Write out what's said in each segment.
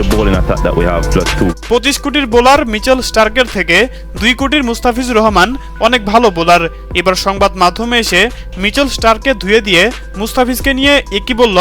the bowling attack that we have, just two. পঁচিশ কোটির bowler Mitchell স্টার্কের থেকে দুই কোটির মুস্তাফিজুর রহমান অনেক ভালো বোলার এবার সংবাদ মাধ্যমে এসে মিচেল স্টার্ককে ধুয়ে দিয়ে মুস্তাফিজকে নিয়ে একই বলল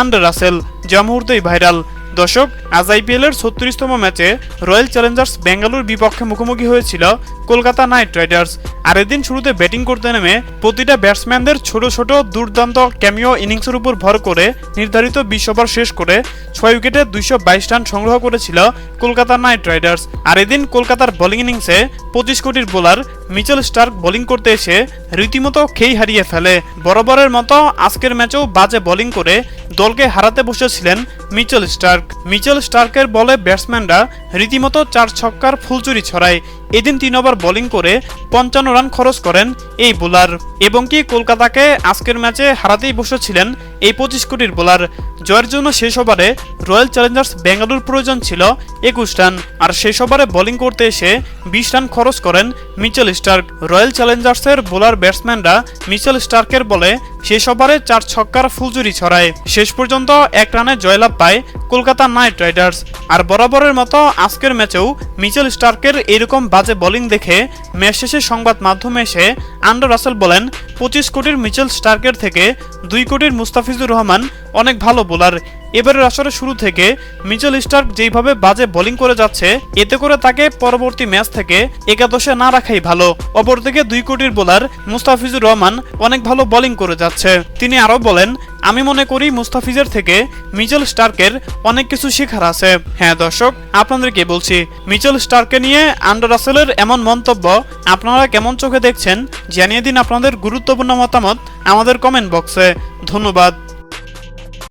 আন্ডার রাসেল, যা মুহূর্তেই ভাইরাল দর্শক, আজ আইপিএল এর ছত্রিশতম ম্যাচে রয়্যাল চ্যালেঞ্জার্স বেঙ্গালুর বিপক্ষে মুখোমুখি হয়েছিল কলকাতা নাইট রাইডার্স। আর এদিন শুরুতে ব্যাটিং করতে নেমে প্রতিটা ব্যাটসম্যানদের ছোট ছোট দুর্দান্ত ক্যামিও ইনিংসের উপর ভর করে নির্ধারিত বিশ ওভার শেষ করে ছয় উইকেটে দুইশো বাইশ রান সংগ্রহ করেছিল কলকাতা নাইট রাইডার্স। আর এদিন কলকাতার বোলিং ইনিংসে পঁচিশ কোটির বোলার মিচেল স্টার্ক বোলিং করতে এসে রীতিমতো খেই হারিয়ে ফেলে। বরাবরের মতো আজকের ম্যাচেও বাজে বোলিং করে দলকে হারাতে বসেছিলেন মিচেল স্টার্ক। মিচেল স্টার্কের বলে ব্যাটসম্যানরা রীতিমতো চার ছক্কার ফুলচুরি ছড়ায়। এদিন তিন ওভার বোলিং করে পঞ্চান্ন রান খরচ করেন এই বোলার। এবং কি কলকাতাকে আজকের ম্যাচে হারাতেই বসেছিলেন এই পঁচিশ কোটির বোলার। জয়ের জন্য শেষ ওভারে রয়্যাল চ্যালেঞ্জার্স বেঙ্গালুর প্রয়োজন ছিল একুশ রান। আর শেষ ওভারে বোলিং করতে এসে বিশ রান খরচ করেন মিচেল স্টার্ক। রয়্যাল চ্যালেঞ্জার্সের বোলার ব্যাটসম্যানরা মিচেল স্টার্কের বলে শেষ ওভারে চার ছক্কার ফুলজুরি ছড়ায়। শেষ পর্যন্ত এক রানে জয়লাভ পায় কলকাতা নাইট রাইডার্স। আর বরাবরের মতো আজকের ম্যাচেও মিচেল স্টার্কের এরকম বাজে বোলিং দেখে ম্যাচ শেষে সংবাদ মাধ্যমে এসে আন্ডার রাসেল বলেন, পঁচিশ কোটির মিচেল স্টার্কের থেকে দুই কোটির মুস্তাফিজুর রহমান অনেক ভালো বোলার। এবারের আসরে শুরু থেকে মিচেল স্টার্ক যেইভাবে বাজে বোলিং করে যাচ্ছে, এতে করে তাকে পরবর্তী ম্যাচ থেকে একাদশে না রাখাই ভালো। অপরদিকে দুই কোটির বোলার মুস্তাফিজুর রহমান অনেক ভালো বোলিং করে যাচ্ছে। তিনি আরও বলেন, আমি মনে করি মুস্তাফিজের থেকে মিচেল স্টার্কের অনেক কিছু শেখার আছে। হ্যাঁ দর্শক, আপনাদেরকে বলছি, মিচেল স্টার্ককে নিয়ে আন্ডার রাসেলের এমন মন্তব্য আপনারা কেমন চোখে দেখছেন জানিয়ে দিন আপনাদের গুরুত্বপূর্ণ মতামত আমাদের কমেন্ট বক্সে। ধন্যবাদ।